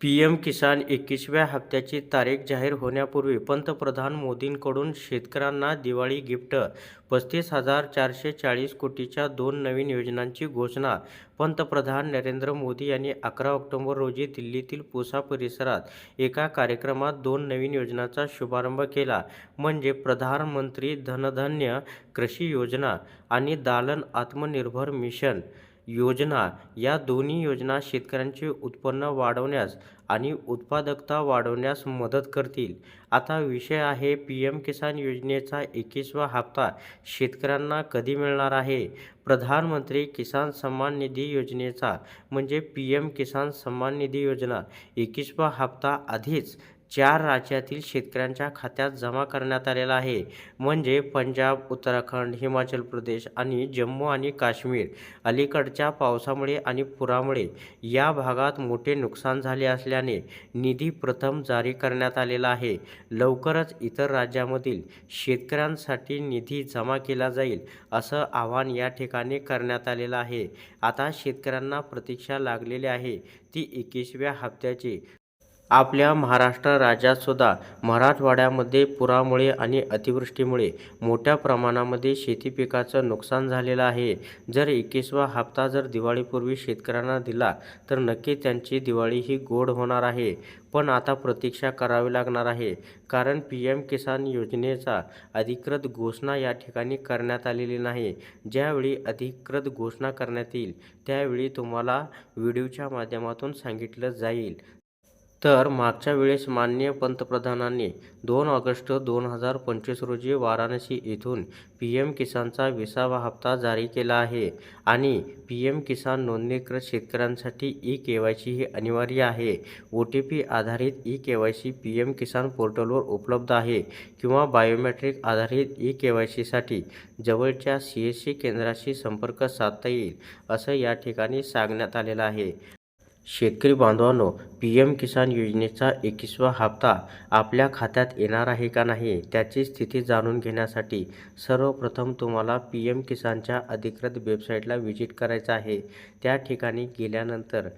P M किसान एकवीसव्या हप्त्याची तारीख जाहीर होण्यापूर्वी पंतप्रधान मोदींकडून शेतकऱ्यांना दिवाळी गिफ्ट पस्तीस हजार चारशे चाळीस कोटीच्या दोन नवीन योजनांची घोषणा पंतप्रधान नरेंद्र मोदी यांनी अकरा ऑक्टोबर रोजी दिल्लीतील पुसा परिसरात एका कार्यक्रमात दोन नवीन योजनांचा शुभारंभ केला म्हणजे प्रधानमंत्री धनधान्य कृषी योजना आणि दालन आत्मनिर्भर मिशन. योजना. या दोन्ही योजना शेतकऱ्यांचे उत्पन्न वाढवण्यास आणि उत्पादकता वाढवण्यास मदत करतील. आता विषय आहे पी एम किसान योजनेचा एकवीसवा हप्ता शेतकऱ्यांना कधी मिळणार आहे? प्रधानमंत्री किसान सन्मान निधी योजनेचा म्हणजे पी एम किसान सन्मान निधी योजना. एकवीसवा हप्ता आधीच चार राज्यातील शेतकऱ्यांच्या खात्यात जमा करण्यात आलेला आहे. म्हणजे पंजाब उत्तराखंड हिमाचल प्रदेश आणि जम्मू आणि काश्मीर. अलीकडच्या पावसामुळे आणि पुरामुळे या भागात मोठे नुकसान झाले असल्याने निधी प्रथम जारी करण्यात आलेला आहे. लवकरच इतर राज्यामधील शेतकऱ्यांसाठी निधी जमा केला जाईल असं आवाहन या ठिकाणी करण्यात आलेलं आहे. आता शेतकऱ्यांना प्रतीक्षा लागलेली आहे. ती एकवीसव्या हप्त्याची आपल्या महाराष्ट्र राज्यातसुद्धा मराठवाड्यामध्ये पुरामुळे आणि अतिवृष्टीमुळे मोठ्या प्रमाणामध्ये शेती पिकाचं नुकसान झालेलं आहे. जर एकवीसवा हप्ता जर दिवाळीपूर्वी शेतकऱ्यांना दिला तर नक्की त्यांची दिवाळी ही गोड होणार आहे. पण आता प्रतीक्षा करावी लागणार आहे. कारण पी एम किसान योजनेचा अधिकृत घोषणा या ठिकाणी करण्यात आलेली नाही. ज्यावेळी अधिकृत घोषणा करण्यात येईल त्यावेळी तुम्हाला व्हिडिओच्या माध्यमातून सांगितलं जाईल. तर मागच्या वेळेस माननीय पंतप्रधानांनी दोन ऑगस्ट दोन हजार पंचवीस रोजी वाराणसी येथून पी एम किसानचा विसावा हप्ता जारी केला आहे आणि पी एम किसान नोंदणीकृत शेतकऱ्यांसाठी ई के वाय सी ही अनिवार्य आहे. ओ टी पी आधारित E K Y C P M Kisan पोर्टलवर उपलब्ध आहे किंवा बायोमेट्रिक आधारित ई के वाय सीसाठी जवळच्या सी एस सी केंद्राशी संपर्क साधता येईल असं या ठिकाणी सांगण्यात आलेलं आहे. शेतकरी बांधवांनो पी एम किसान योजनेचा एकवीसवा हप्ता आपल्या खात्यात येणार आहे का नाही त्याची स्थिती जाणून घेण्यासाठी सर्वप्रथम तुम्हाला पी एम किसानच्या अधिकृत वेबसाईटला व्हिजिट करायचं आहे. त्या ठिकाणी गेल्यानंतर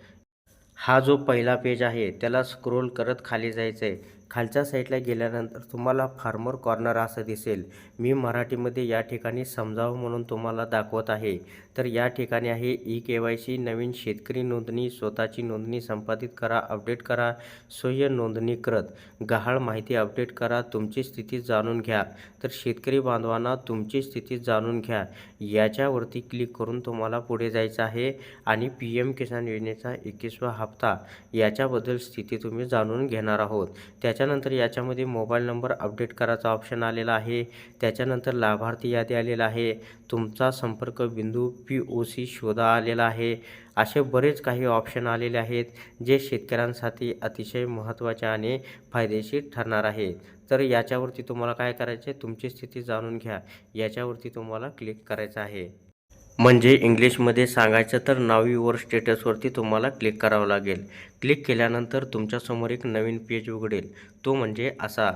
हा जो पहिला पेज आहे त्याला स्क्रोल करत खाली जायचं आहे खालच्या साईडला गेल्यानंतर तुम्हाला फार्मर कॉर्नर असं दिसेल. मी मराठीमध्ये या ठिकाणी समजावं म्हणून तुम्हाला दाखवत आहे. तर या ठिकाणी आहे ई के वाय सी नवीन शेतकरी नोंदणी स्वतःची नोंदणी संपादित करा अपडेट करा स्वयं नोंदणीकृत गहाळ माहिती अपडेट करा तुमची स्थिती जाणून घ्या. तर शेतकरी बांधवांना तुमची स्थिती जाणून घ्या. याच्यावरती क्लिक करून तुम्हाला पुढे जायचं आहे आणि पी एम किसान योजनेचा एकवीसवा हप्ता याच्याबद्दल स्थिती तुम्ही जाणून घेणार आहोत. त्या त्याच्यानंतर याच्यामध्ये मोबाईल नंबर अपडेट करायचा ऑप्शन आलेला आहे. त्याच्यानंतर लाभार्थी यादी आलेला आहे. तुमचा संपर्क बिंदू पी ओ सी शोधा आलेला आहे. असे बरेच काही ऑप्शन आलेले आहेत जे शेतकऱ्यांसाठी अतिशय महत्त्वाचे आणि फायदेशीर ठरणार आहे तर याच्यावरती तुम्हाला काय करायचे तुमची स्थिती जाणून घ्या. याच्यावरती तुम्हाला क्लिक करायचं आहे. म्हणजे इंग्लिशमध्ये सांगायचं तर नाव स्टेटसवरती तुम्हाला क्लिक करावं लागेल. क्लिक केल्यानंतर तुमच्यासमोर एक नवीन पेज उघडेल. तो म्हणजे असा.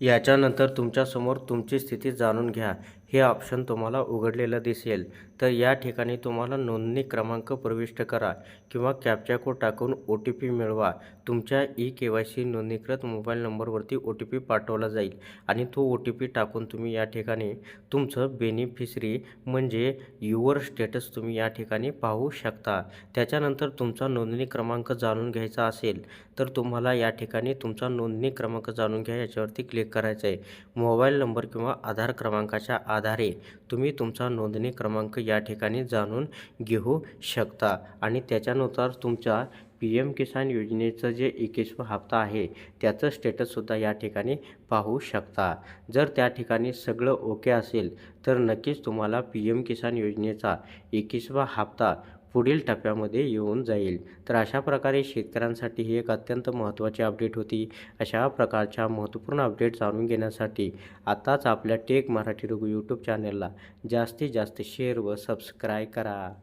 याच्यानंतर तुमच्यासमोर तुमची स्थिती जाणून घ्या. हे ऑप्शन तुम्हाला उघडलेलं दिसेल. तर या ठिकाणी तुम्हाला नोंदणी क्रमांक प्रविष्ट करा किंवा कॅप्चा कोड टाकून ओ टी पी मिळवा. तुमच्या ई के वाय सी नोंदणीकृत मोबाईल नंबरवरती ओ टी पी पाठवला जाईल आणि तो ओ टी पी टाकून तुम्ही या ठिकाणी तुमचं बेनिफिशरी म्हणजे युवर स्टेटस तुम्ही या ठिकाणी पाहू शकता. त्याच्यानंतर तुमचा नोंदणी क्रमांक जाणून घ्यायचा असेल तर तुम्हाला या ठिकाणी तुमचा नोंदणी क्रमांक जाणून घ्या याच्यावरती क्लिक करायचं आहे मोबाईल नंबर किंवा आधार क्रमांकाच्या आधारे तुम्ही तुमचा नोंदणी क्रमांक या ठिकाणी जाणून घेऊ शकता आणि त्याच्यानुसार तुमच्या पी एम किसान योजनेचं जे एकवीसवा हप्ता आहे त्याचं स्टेटससुद्धा या ठिकाणी पाहू शकता. जर त्या ठिकाणी सगळं ओके असेल तर नक्कीच तुम्हाला पी एम किसान योजनेचा एकवीसवा हप्ता पुढील टप्प्यामध्ये येऊन जाईल. तर अशा प्रकारे शेतकऱ्यांसाठी ही एक अत्यंत महत्त्वाची अपडेट होती. अशा प्रकारच्या महत्त्वपूर्ण अपडेट जाणून घेण्यासाठी आताच आपल्या टेक मराठी रघु यूट्यूब चॅनलला जास्तीत जास्त शेअर व सबस्क्राईब करा.